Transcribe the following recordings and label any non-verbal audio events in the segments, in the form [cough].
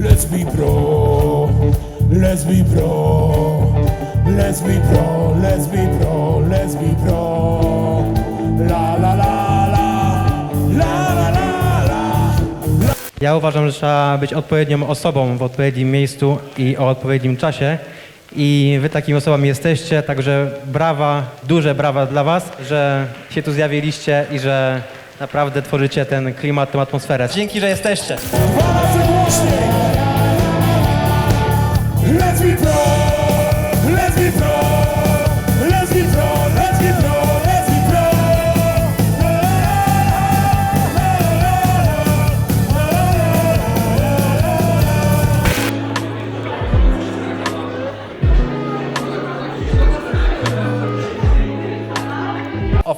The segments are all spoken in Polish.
Let's be pro, let's be pro, let's be pro, let's be pro, let's be pro. La la la la, la la la la. Ja uważam, że trzeba być odpowiednią osobą w odpowiednim miejscu i o odpowiednim czasie. I wy takimi osobami jesteście, także brawa, duże brawa dla was, że się tu zjawiliście i że naprawdę tworzycie ten klimat, tę atmosferę. Dzięki, że jesteście. Dwa razy głośniej.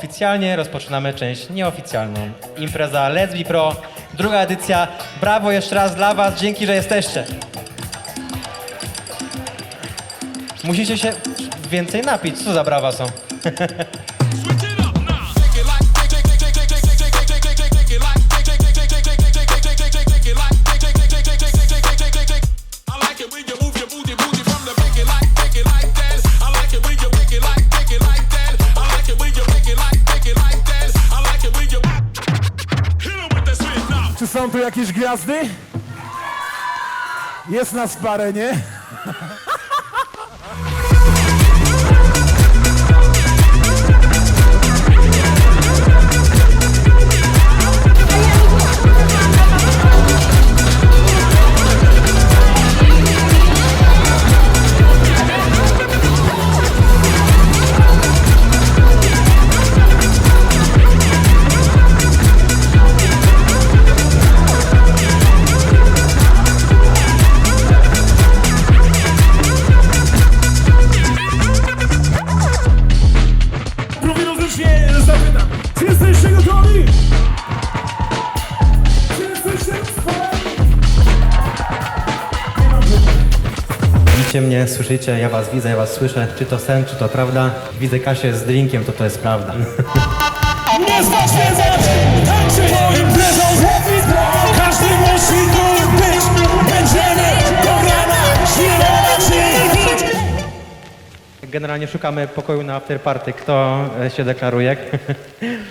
Oficjalnie rozpoczynamy część nieoficjalną. Impreza Let's Be Pro, druga edycja. Brawo jeszcze raz dla was, dzięki, że jesteście. Musicie się więcej napić, co za brawa są. [laughs] są tu jakieś gwiazdy? Jest nas parę, nie? Widzicie mnie, słyszycie, ja was widzę, ja was słyszę. Czy to sen, czy to prawda? Widzę Kasię z drinkiem, to to jest prawda. [laughs] Nie imprezą z Każdy musi tu być Będziemy do rana Generalnie szukamy pokoju na afterparty. Kto e, się deklaruje? [laughs]